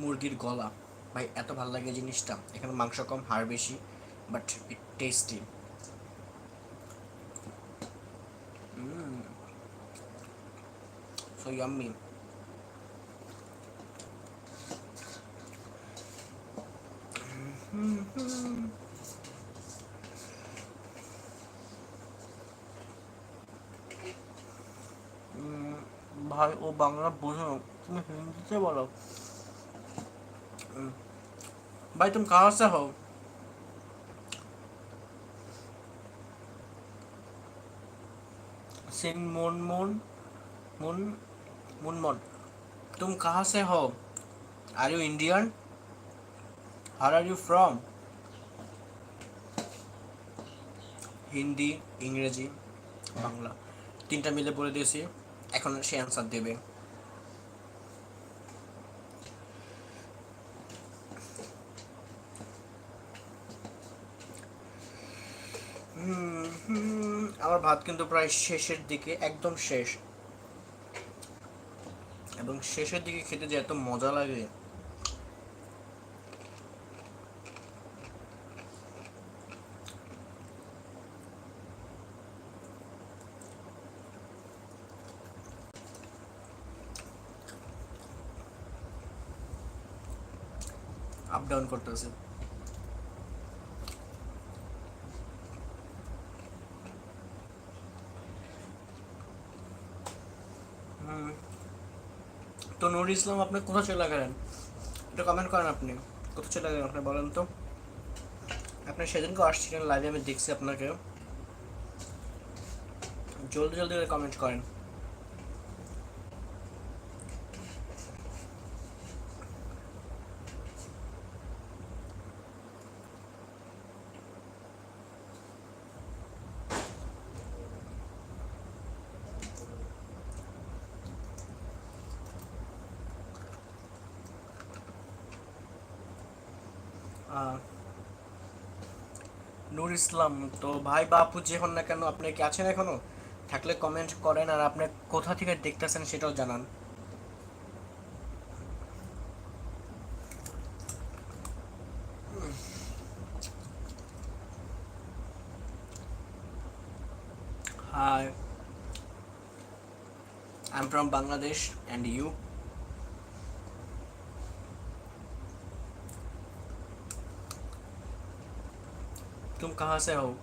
মুরগির গলা। ভাই, এত ভালো লাগে জিনিসটা। এখানে মাংস কম, হাড় বেশি but it tasty so yummy ভাই ও বাংলা বোঝো তুমি হিন্দিতে বলো हम्म, भाई तुम कहाँ से हो सिंह मुन मुन मुन मुनमुन तुम कहाँ से हो are you Indian or are you from Hindi ইংরেজি বাংলা তিনটা মিলে বলে দিয়েছি এখন সে অ্যান্সার দেবে। আমার ভাত কিন্তু প্রায় শেষের দিকে, একদম শেষ। এবং শেষের দিকে খেতে যে এত মজা লাগে। আপ ডাউন করতেছে। তো নুর ইসলাম, আপনি কোথায় চলে গেলেন? একটু কমেন্ট করেন আপনি। কোথায় চলে গেলেন আপনি বলেন তো। আপনি সেদিনকে আসছিলেন লাইভে আমি দেখছি আপনাকে। জলদি জলদি কমেন্ট করেন। নূর ইসলাম তো ভাই বাপু যে হন না কেন আপনি কি আছেন এখনও থাকলে কমেন্ট করেন আর আপনি কোথা থেকে দেখতেছেন সেটাও জানান Hi, I'm from Bangladesh, and you? तुम कहाँ से हो?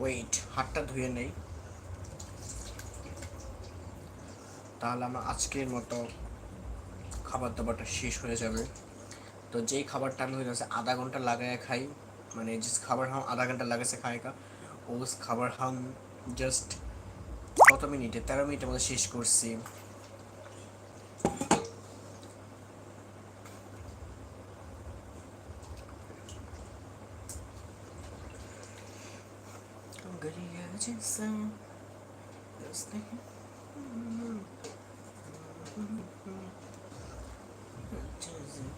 ওয়েট হাতটা ধুয়ে নেই তাহলে আমার আজকের মতো খাবার দাবারটা শেষ হয়ে যাবে তো যেই খাবারটা আমি হয়ে आधा घंटा लगाया खाई मैंने जिस खाबर हम आधा घंटा लगे से खाएगा उस খাবার हम জাস্ট কত মিনিটে তেরো মিনিটের মধ্যে শেষ করছি Görüyorsun gözlerim. Çözüm.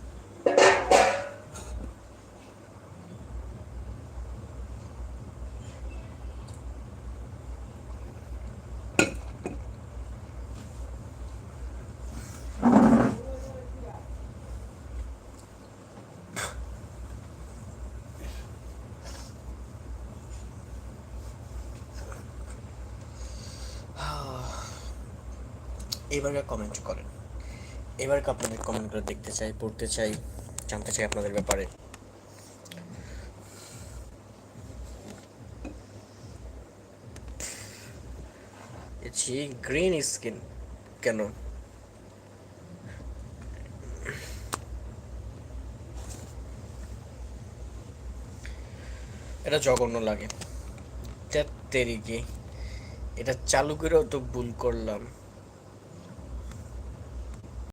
এবারে কমেন্ট করেন। এবারকে আপনাদের কমেন্টগুলো দেখতে চাই, পড়তে চাই, জানতে চাই আপনাদের ব্যাপারে? জি গ্রিন স্কিন কেন? এটা জঘন্য লাগে। তেরিকে এটা চালু করেও তো ভুল করলাম।